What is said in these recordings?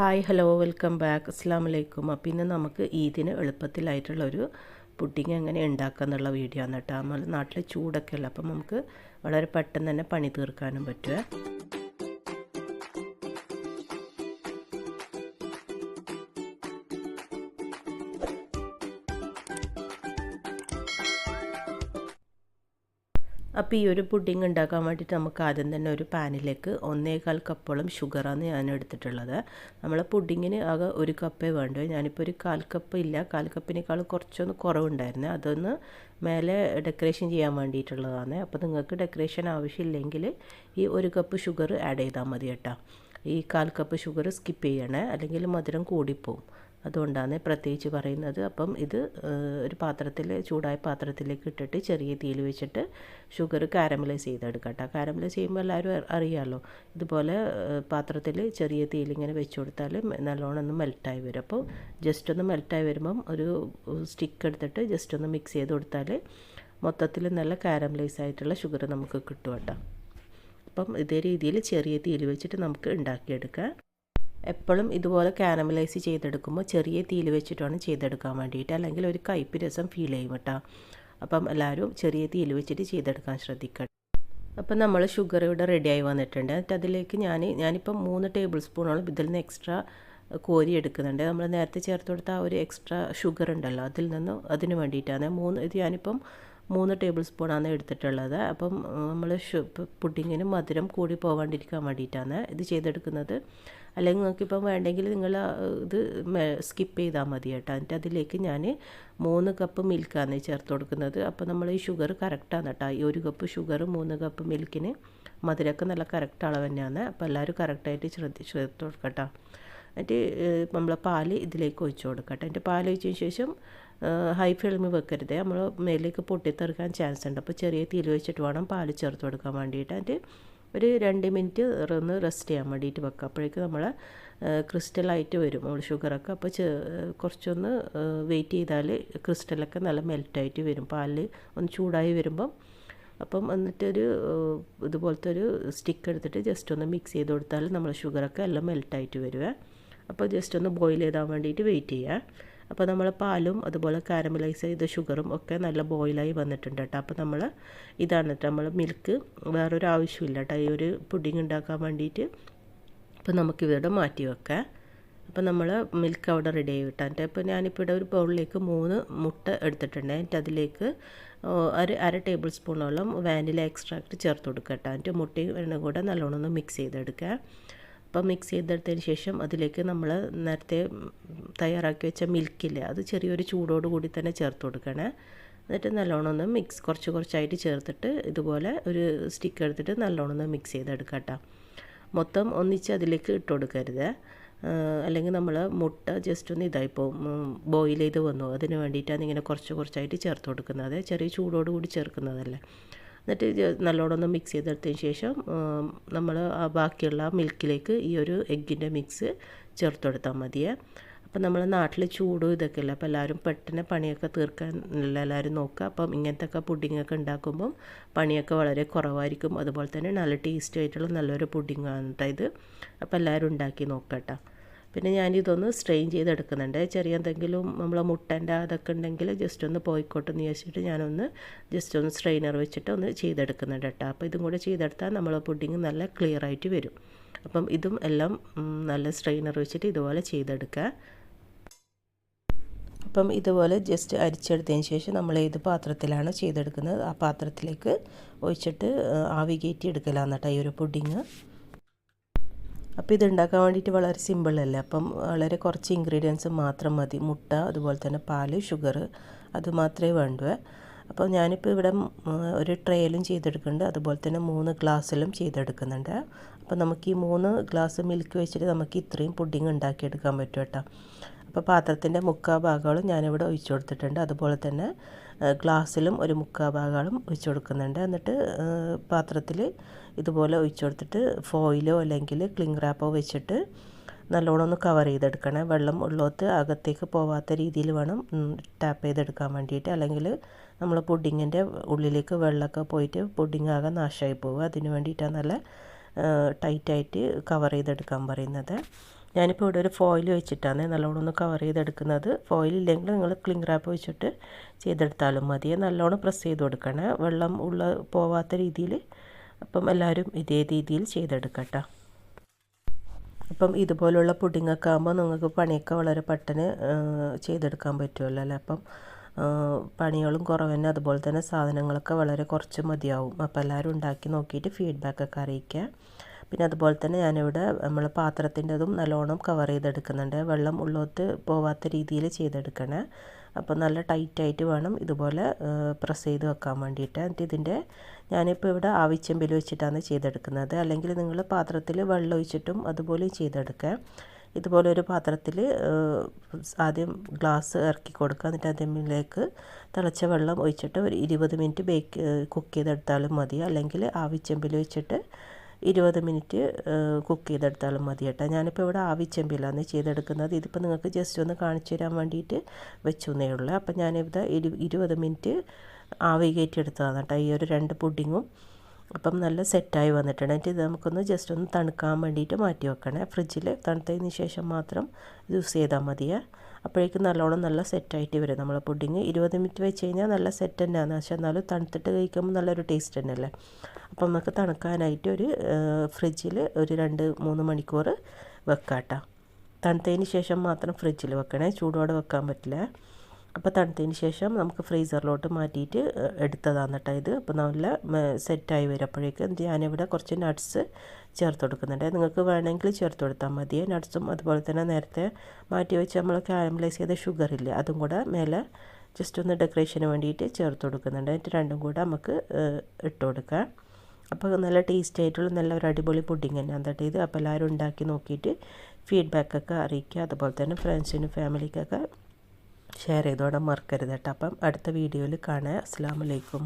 Hi hello welcome back അസ്സാം വലൈക്കും അപ്പം ഇന്ന് നമുക്ക് ഈദിന് എളുപ്പത്തിലായിട്ടുള്ള ഒരു പുഡിങ് എങ്ങനെ ഉണ്ടാക്കുക എന്നുള്ള വീഡിയോ ആണ് കേട്ടോ. നമ്മൾ നാട്ടിൽ ചൂടൊക്കെ ഉള്ളു അപ്പം നമുക്ക് വളരെ പെട്ടെന്ന് തന്നെ പണി തീർക്കാനും പറ്റുമേ അപ്പോൾ ഈ ഒരു പുഡിംഗ് ഉണ്ടാക്കാൻ വേണ്ടിയിട്ട് നമുക്ക് ആദ്യം തന്നെ ഒരു പാനിലേക്ക് ഒന്നേകാൽ കപ്പോളം ഷുഗറാണ് ഞാൻ എടുത്തിട്ടുള്ളത്. നമ്മൾ പുഡിങ്ങിന് ആകെ ഒരു കപ്പേ വേണ്ടു. ഞാനിപ്പോൾ ഒരു കാൽ കപ്പ് ഇല്ല. കാൽ കപ്പിനേക്കാൾ കുറച്ചൊന്ന് കുറവുണ്ടായിരുന്നു. അതൊന്ന് മേലെ ഡെക്കറേഷൻ ചെയ്യാൻ വേണ്ടിയിട്ടുള്ളതാണ്. അപ്പോൾ നിങ്ങൾക്ക് ഡെക്കറേഷൻ ആവശ്യമില്ലെങ്കിൽ ഈ ഒരു കപ്പ് ഷുഗർ ആഡ് ചെയ്താൽ മതി കേട്ടോ. ഈ കാൽ കപ്പ് ഷുഗർ സ്കിപ്പ് ചെയ്യണേ. അല്ലെങ്കിൽ മധുരം കൂടിപ്പോവും. അതുകൊണ്ടാണ് പ്രത്യേകിച്ച് പറയുന്നത്. അപ്പം ഇത് ഒരു പാത്രത്തിൽ ചൂടായ പാത്രത്തിലേക്ക് ഇട്ടിട്ട് ചെറിയ തീയിൽ വെച്ചിട്ട് ഷുഗർ കാരമലൈസ് ചെയ്തെടുക്കാം കേട്ടോ കാരമലൈസ് ചെയ്യുമ്പോൾ എല്ലാവരും അറിയാമല്ലോ ഇതുപോലെ പാത്രത്തിൽ ചെറിയ തീയിൽ ഇങ്ങനെ വെച്ച് കൊടുത്താൽ നല്ലോണം ഒന്ന് മെൽറ്റായി വരും. അപ്പോൾ ജസ്റ്റ് ഒന്ന് മെൽറ്റായി വരുമ്പം ഒരു സ്റ്റിക്ക് എടുത്തിട്ട് ജസ്റ്റ് ഒന്ന് മിക്സ് ചെയ്ത് കൊടുത്താൽ മൊത്തത്തിൽ നല്ല കാരമലൈസ് ആയിട്ടുള്ള ഷുഗർ നമുക്ക് കിട്ടും കേട്ടോ അപ്പം ഇതേ രീതിയിൽ ചെറിയ തീയിൽ വെച്ചിട്ട് നമുക്ക് ഉണ്ടാക്കിയെടുക്കാം. എപ്പോഴും ഇതുപോലെ കാരമലൈസ് ചെയ്തെടുക്കുമ്പോൾ ചെറിയ തീയിൽ വെച്ചിട്ടാണ് ചെയ്തെടുക്കാൻ വേണ്ടിയിട്ട്. അല്ലെങ്കിൽ ഒരു കയ്പ് രസം ഫീൽ ചെയ്യും കേട്ടോ. അപ്പം എല്ലാവരും ചെറിയ തീയിൽ വെച്ചിട്ട് ചെയ്തെടുക്കാൻ ശ്രദ്ധിക്കണം. അപ്പം നമ്മൾ ഷുഗർ ഇവിടെ റെഡിയായി വന്നിട്ടുണ്ട്. എന്നിട്ട് അതിലേക്ക് ഞാൻ ഞാനിപ്പം മൂന്ന് ടേബിൾ സ്പൂണോളം ഇതിൽ നിന്ന് എക്സ്ട്രാ കോരി എടുക്കുന്നുണ്ട്. നമ്മൾ നേരത്തെ ചേർത്ത് കൊടുത്ത ആ ഒരു എക്സ്ട്രാ ഷുഗർ ഉണ്ടല്ലോ അതിൽ നിന്ന് അതിന് വേണ്ടിയിട്ടാണ്. മൂന്ന് ഇത് ഞാനിപ്പം മൂന്ന് ടേബിൾ സ്പൂണാണ് എടുത്തിട്ടുള്ളത്. അപ്പം നമ്മൾ പുഡിങ്ങിന് മധുരം കൂടി പോകാണ്ടിരിക്കാൻ വേണ്ടിയിട്ടാണ് ഇത് ചെയ്തെടുക്കുന്നത്. അല്ലെങ്കിൽ നിങ്ങൾക്കിപ്പം വേണ്ടെങ്കിൽ നിങ്ങൾ ഇത് സ്കിപ്പ് ചെയ്താൽ മതി കേട്ടോ. എന്നിട്ട് അതിലേക്ക് ഞാൻ മൂന്ന് കപ്പ് മിൽക്കാണ് ചേർത്ത് കൊടുക്കുന്നത്. അപ്പോൾ നമ്മൾ ഈ ഷുഗർ കറക്റ്റാണ് കേട്ടോ. ഈ ഒരു കപ്പ് ഷുഗർ മൂന്ന് കപ്പ് മിൽക്കിന് മധുരമൊക്കെ നല്ല കറക്റ്റ് അളവ് തന്നെയാണ്. അപ്പോൾ എല്ലാവരും കറക്റ്റായിട്ട് ശ്രദ്ധി ചേർത്ത് കൊടുക്കട്ടോ. എന്നിട്ട് നമ്മൾ പാൽ ഇതിലേക്ക് ഒഴിച്ചു കൊടുക്കട്ടെ. എന്നിട്ട് പാൽ ഒഴിച്ചതിന് ശേഷം ഹൈ ഫ്ലെയിമിൽ വെക്കരുത്. നമ്മൾ മേലേക്ക് പൊട്ടിത്തെറുക്കാൻ ചാൻസ് ഉണ്ട്. അപ്പോൾ ചെറിയ തീയിൽ വെച്ചിട്ട് വേണം പാൽ ചേർത്ത് കൊടുക്കാൻ വേണ്ടിയിട്ട്. എന്നിട്ട് ഒരു രണ്ട് മിനിറ്റ് ഒന്ന് റെസ്റ്റ് ചെയ്യാൻ വേണ്ടിയിട്ട് വെക്കുക. അപ്പോഴേക്കും നമ്മൾ ക്രിസ്റ്റലായിട്ട് വരും നമ്മൾ ഷുഗറൊക്കെ അപ്പോൾ കുറച്ചൊന്ന് വെയിറ്റ് ചെയ്താൽ ക്രിസ്റ്റലൊക്കെ നല്ല മെൽറ്റായിട്ട് വരും. പാലിൽ ഒന്ന് ചൂടായി വരുമ്പം അപ്പം എന്നിട്ടൊരു ഇതുപോലത്തെ ഒരു സ്റ്റിക്ക് എടുത്തിട്ട് ജസ്റ്റ് ഒന്ന് മിക്സ് ചെയ്ത് കൊടുത്താൽ നമ്മൾ ഷുഗറൊക്കെ എല്ലാം മെൽട്ടായിട്ട് വരുവേ. അപ്പോൾ ജസ്റ്റ് ഒന്ന് ബോയിൽ ചെയ്താൻ വേണ്ടിയിട്ട് വെയിറ്റ് ചെയ്യുക അപ്പോൾ നമ്മൾ പാലും അതുപോലെ കാരമലൈസ് ചെയ്ത ഷുഗറും ഒക്കെ നല്ല ബോയിലായി വന്നിട്ടുണ്ട് കേട്ടോ. അപ്പോൾ നമ്മൾ ഇതാണ് കേട്ടോ നമ്മൾ മിൽക്ക് വേറൊരു ആവശ്യമില്ല കേട്ടോ ഈ ഒരു പുഡിങ് ഉണ്ടാക്കാൻ വേണ്ടിയിട്ട്. അപ്പോൾ നമുക്കിവിടെ മാറ്റി വെക്കാം. അപ്പോൾ നമ്മൾ മിൽക്ക് അവിടെ റെഡി ആയി വിട്ടാൽ ഇപ്പോൾ ഞാനിപ്പോൾ ഇവിടെ ഒരു ബൗളിലേക്ക് മൂന്ന് മുട്ട എടുത്തിട്ടുണ്ട്. എന്നിട്ട് അതിലേക്ക് ഒരു അര ടേബിൾ സ്പൂണോളം വാനില എക്സ്ട്രാക്റ്റ് ചേർത്ത് കൊടുക്കുക കേട്ടോ. എന്നിട്ട് മുട്ടയും എണ്ണ കൂടെ നല്ലോണം ഒന്ന് മിക്സ് ചെയ്തെടുക്കുക. അപ്പോൾ മിക്സ് ചെയ്തെടുത്തതിന് ശേഷം അതിലേക്ക് നമ്മൾ നേരത്തെ തയ്യാറാക്കി വെച്ച മിൽക്കില്ലേ അത് ചെറിയൊരു ചൂടോട് കൂടി തന്നെ ചേർത്ത് കൊടുക്കണേ. എന്നിട്ട് നല്ലോണം ഒന്ന് മിക്സ് കുറച്ച് കുറച്ചായിട്ട് ചേർത്തിട്ട് ഇതുപോലെ ഒരു സ്റ്റിക്ക് എടുത്തിട്ട് നല്ലോണം ഒന്ന് മിക്സ് ചെയ്തെടുക്കാം കേട്ടോ. മൊത്തം ഒന്നിച്ച് അതിലേക്ക് ഇട്ട് കൊടുക്കരുത്. അല്ലെങ്കിൽ നമ്മൾ മുട്ട ജസ്റ്റ് ഒന്ന് ഇതായി പോകും ബോയിൽ ചെയ്ത് വന്നു. അതിന് വേണ്ടിയിട്ടാണ് ഇങ്ങനെ കുറച്ച് കുറച്ചായിട്ട് ചേർത്ത് കൊടുക്കുന്നത്. ചെറിയ ചൂടോട് കൂടി ചേർക്കുന്നതല്ലേ. എന്നിട്ട് നല്ലോണം ഒന്ന് മിക്സ് ചെയ്തെടുത്തതിന് ശേഷം നമ്മൾ ബാക്കിയുള്ള മിൽക്കിലേക്ക് ഈ ഒരു എഗ്ഗിന്റെ മിക്സ് ചേർത്ത് കൊടുത്താൽ മതിയേ. അപ്പം നമ്മൾ നാട്ടിൽ ചൂടും ഇതൊക്കെ ഇല്ല അപ്പോൾ എല്ലാവരും പെട്ടെന്ന് പണിയൊക്കെ തീർക്കാൻ എല്ലാവരും നോക്കുക. അപ്പം ഇങ്ങനത്തെ ഒക്കെ പുഡിങ്ങൊക്കെ ഉണ്ടാക്കുമ്പം പണിയൊക്കെ വളരെ കുറവായിരിക്കും. അതുപോലെ തന്നെ നല്ല ടേസ്റ്റ് ആയിട്ടുള്ള നല്ലൊരു പുഡിങ്ങാണ് കേട്ടോ ഇത്. അപ്പോൾ എല്ലാവരും ഉണ്ടാക്കി നോക്കട്ടോ പിന്നെ ഞാൻ ഇതൊന്ന് സ്ട്രെയിൻ ചെയ്തെടുക്കുന്നുണ്ട്. ചെറിയ എന്തെങ്കിലും നമ്മളെ മുട്ടന്റെ അതൊക്കെ ഉണ്ടെങ്കിൽ ജസ്റ്റ് ഒന്ന് പോയിക്കോട്ടെ എന്ന് വിചാരിച്ചിട്ട് ഞാനൊന്ന് ജസ്റ്റ് ഒന്ന് സ്ട്രെയിനർ വെച്ചിട്ട് ഒന്ന് ചെയ്തെടുക്കുന്നുണ്ട് കേട്ടോ അപ്പോൾ ഇതും കൂടെ ചെയ്തെടുത്താൽ നമ്മളെ പുഡിങ് നല്ല ക്ലിയർ ആയിട്ട് വരും. അപ്പം ഇതും എല്ലാം നല്ല സ്ട്രെയിനർ വെച്ചിട്ട് ഇതുപോലെ ചെയ്തെടുക്കുക. അപ്പം ഇതുപോലെ ജസ്റ്റ് അരിച്ചെടുത്തതിന് ശേഷം നമ്മൾ ഏത് പാത്രത്തിലാണ് ചെയ്തെടുക്കുന്നത് ആ പാത്രത്തിലേക്ക് ഒഴിച്ചിട്ട് ആവി കയറ്റി എടുക്കലാണ് ഈ ഒരു പുഡിങ്. അപ്പോൾ ഇത് ഉണ്ടാക്കാൻ വേണ്ടിയിട്ട് വളരെ സിമ്പിളല്ലേ അപ്പം വളരെ കുറച്ച് ഇൻഗ്രീഡിയൻസ് മാത്രം മതി. മുട്ട അതുപോലെ തന്നെ പാൽ ഷുഗർ അത് മാത്രമേ വേണ്ടൂ. അപ്പോൾ ഞാനിപ്പോൾ ഇവിടെ ഒരു ട്രേയിലും ചെയ്തെടുക്കുന്നുണ്ട്. അതുപോലെ തന്നെ മൂന്ന് ഗ്ലാസ്സിലും ചെയ്തെടുക്കുന്നുണ്ട്. അപ്പോൾ നമുക്ക് ഈ മൂന്ന് ഗ്ലാസ് മിൽക്ക് വെച്ചിട്ട് നമുക്ക് ഇത്രയും പുഡിങ് ഉണ്ടാക്കിയെടുക്കാൻ പറ്റും കേട്ടോ. അപ്പോൾ പാത്രത്തിന്റെ മുക്കാ ഭാഗങ്ങളും ഞാനിവിടെ ഒഴിച്ചു കൊടുത്തിട്ടുണ്ട്. അതുപോലെ തന്നെ ഗ്ലാസ്സിലും ഒരു മുക്കാ ഭാഗങ്ങളും ഒഴിച്ചു കൊടുക്കുന്നുണ്ട്. എന്നിട്ട് പാത്രത്തിൽ ഇതുപോലെ ഒഴിച്ചു കൊടുത്തിട്ട് ഫോയിലോ അല്ലെങ്കിൽ ക്ലിങ് റാപ്പോ വെച്ചിട്ട് നല്ലോണം ഒന്ന് കവർ ചെയ്തെടുക്കണം. വെള്ളം ഉള്ളോത്ത് അകത്തേക്ക് പോവാത്ത രീതിയിൽ വേണം ടാപ്പ് ചെയ്തെടുക്കാൻ വേണ്ടിയിട്ട്. അല്ലെങ്കിൽ നമ്മൾ പുഡിങ്ങിന്റെ ഉള്ളിലേക്ക് വെള്ളമൊക്കെ പോയിട്ട് പുഡിങ് ആകെ നാശമായി പോവുക. അതിന് വേണ്ടിയിട്ടാണ് നല്ല ടൈറ്റായിട്ട് കവർ ചെയ്തെടുക്കാൻ പറയുന്നത്. ഞാനിപ്പോൾ ഇവിടെ ഒരു ഫോയിൽ വെച്ചിട്ടാണ് നല്ലോണം ഒന്ന് കവർ ചെയ്തെടുക്കുന്നത്. ഫോയിൽ ഇല്ലെങ്കിൽ നിങ്ങൾ ക്ലിംഗ് റാപ്പ് വെച്ചിട്ട് ചെയ്തെടുത്താലും മതി. നല്ലോണം പ്രസ് ചെയ്ത് കൊടുക്കണം. വെള്ളം ഉള്ള പോവാത്ത രീതിയിൽ അപ്പം എല്ലാവരും ഇതേ രീതിയിൽ ചെയ്തെടുക്കട്ടോ. അപ്പം ഇതുപോലുള്ള പുഡിങ്ങൊക്കെ ആകുമ്പോൾ നിങ്ങൾക്ക് പണിയൊക്കെ വളരെ പെട്ടെന്ന് ചെയ്തെടുക്കാൻ പറ്റുമല്ലോ അല്ലേ? അപ്പം പണികളും കുറവ് തന്നെ. അതുപോലെ തന്നെ സാധനങ്ങളൊക്കെ വളരെ കുറച്ച് മതിയാവും. അപ്പോൾ എല്ലാവരും ഉണ്ടാക്കി നോക്കിയിട്ട് ഫീഡ്ബാക്കൊക്കെ അറിയിക്കുക. പിന്നെ അതുപോലെ തന്നെ ഞാനിവിടെ നമ്മൾ പാത്രത്തിന്റെതും നല്ലോണം കവർ ചെയ്തെടുക്കുന്നുണ്ട്. വെള്ളം ഉള്ളോട്ട് പോവാത്ത രീതിയിൽ ചെയ്തെടുക്കണേ. അപ്പോൾ നല്ല ടൈറ്റായിട്ട് വേണം ഇതുപോലെ പ്രസ് ചെയ്ത് വെക്കാൻ വേണ്ടിയിട്ട്. എന്നിട്ട് ഇതിന്റെ ഞാനിപ്പോൾ ഇവിടെ ആവിച്ചെമ്പിൽ വെച്ചിട്ടാണ് ചെയ്തെടുക്കുന്നത്. അല്ലെങ്കിൽ നിങ്ങൾ പാത്രത്തിൽ വെള്ളം ഒഴിച്ചിട്ടും അതുപോലെ ചെയ്തെടുക്കുക ഇതുപോലെ ഒരു പാത്രത്തിൽ ആദ്യം ഗ്ലാസ് ഇറക്കി കൊടുക്കുക. എന്നിട്ട് അതിലേക്ക് തിളച്ച വെള്ളം ഒഴിച്ചിട്ട് ഒരു ഇരുപത് മിനിറ്റ് ബേക്ക് കുക്ക് ചെയ്തെടുത്താലും മതി. അല്ലെങ്കിൽ ആവിച്ചെമ്പിൽ വെച്ചിട്ട് ഇരുപത് മിനിറ്റ് കുക്ക് ചെയ്തെടുത്താലും മതി കേട്ടോ. ഞാനിപ്പോൾ ഇവിടെ ആവിച്ചെമ്പിലാണ് ചെയ്തെടുക്കുന്നത്. ഇതിപ്പോൾ നിങ്ങൾക്ക് ജസ്റ്റ് ഒന്ന് കാണിച്ചു തരാൻ വേണ്ടിയിട്ട് വെച്ചു ഉള്ളൂ. അപ്പോൾ ഞാനിവിടെ ഇരു ഇരുപത് മിനിറ്റ് ആവി കയറ്റിയെടുത്തതാണ് കേട്ടോ. ഈ ഒരു രണ്ട് പുഡിങ്ങും അപ്പം നല്ല സെറ്റായി വന്നിട്ടുണ്ട്. എന്നിട്ട് ഇത് നമുക്കൊന്ന് ജസ്റ്റ് ഒന്ന് തണുക്കാൻ വേണ്ടിയിട്ട് മാറ്റി വെക്കണേ. ഫ്രിഡ്ജിൽ തണുത്തതിന് ശേഷം മാത്രം യൂസ് ചെയ്താൽ മതിയേ. അപ്പോഴേക്കും നല്ലോണം നല്ല സെറ്റായിട്ട് വരും. നമ്മളെ പുഡിങ് ഇരുപത് മിനിറ്റ് വെച്ച് കഴിഞ്ഞാൽ നല്ല സെറ്റ് തന്നെയാണ്. പക്ഷെ എന്നാലും തണുത്തിട്ട് കഴിക്കുമ്പോൾ നല്ലൊരു ടേസ്റ്റ് തന്നെയല്ലേ? അപ്പം നമുക്ക് തണുക്കാനായിട്ട് ഒരു ഫ്രിഡ്ജിൽ ഒരു രണ്ട് മൂന്ന് മണിക്കൂർ വെക്കാം കേട്ടോ തണുത്തതിന് ശേഷം മാത്രം ഫ്രിഡ്ജിൽ വെക്കണേ. ചൂടോടെ വെക്കാൻ പറ്റില്ല. അപ്പോൾ തണുത്തതിന് ശേഷം നമുക്ക് ഫ്രീസറിലോട്ട് മാറ്റിയിട്ട് എടുത്തതാണ് കേട്ടോ ഇത്. അപ്പോൾ നല്ല സെറ്റായി വരും അപ്പോഴേക്കും ഞാനിവിടെ കുറച്ച് നട്ട്സ് ചേർത്ത് കൊടുക്കുന്നുണ്ട്. നിങ്ങൾക്ക് വേണമെങ്കിൽ ചേർത്ത് കൊടുത്താൽ മതി. നട്ട്സും അതുപോലെ തന്നെ നേരത്തെ മാറ്റി വെച്ച് നമ്മൾ കാരമലൈസ് ചെയ്ത ഷുഗർ ഇല്ല അതും കൂടെ മേലെ ജസ്റ്റ് ഒന്ന് ഡെക്കറേഷന് വേണ്ടിയിട്ട് ചേർത്ത് കൊടുക്കുന്നുണ്ട്. എന്നിട്ട് രണ്ടും കൂടെ നമുക്ക് ഇട്ട് കൊടുക്കാം. അപ്പോൾ നല്ല ടേസ്റ്റ് ആയിട്ടുള്ള നല്ല ഒരു അടിപൊളി പുഡിങ് തന്നെയാണ് കേട്ടോ ഇത്. അപ്പോൾ എല്ലാവരും ഉണ്ടാക്കി നോക്കിയിട്ട് ഫീഡ്ബാക്കൊക്കെ അറിയിക്കുക. അതുപോലെ തന്നെ ഫ്രണ്ട്സിനും ഫാമിലിക്കൊക്കെ ഷെയർ ചെയ്തോടാൻ മറക്കരുത് കേട്ടോ. അപ്പം അടുത്ത വീഡിയോയിൽ കാണാം. അസ്സാം വലൈക്കും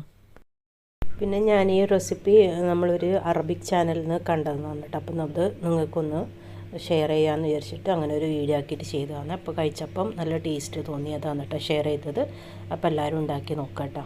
പിന്നെ ഞാൻ ഈ റെസിപ്പി നമ്മളൊരു അറബിക് ചാനലിൽ നിന്ന് കണ്ടതെന്ന് കേട്ടോ അപ്പം അത് നിങ്ങൾക്കൊന്ന് ഷെയർ ചെയ്യാമെന്ന് വിചാരിച്ചിട്ട് അങ്ങനെ ഒരു വീഡിയോ ആക്കിയിട്ട് ചെയ്തതാണ്. അപ്പോൾ കഴിച്ചപ്പം നല്ല ടേസ്റ്റ് തോന്നിയതാണ് കേട്ടോ ഷെയർ ചെയ്തത്. അപ്പോൾ എല്ലാവരും ഉണ്ടാക്കി നോക്കാം കേട്ടോ.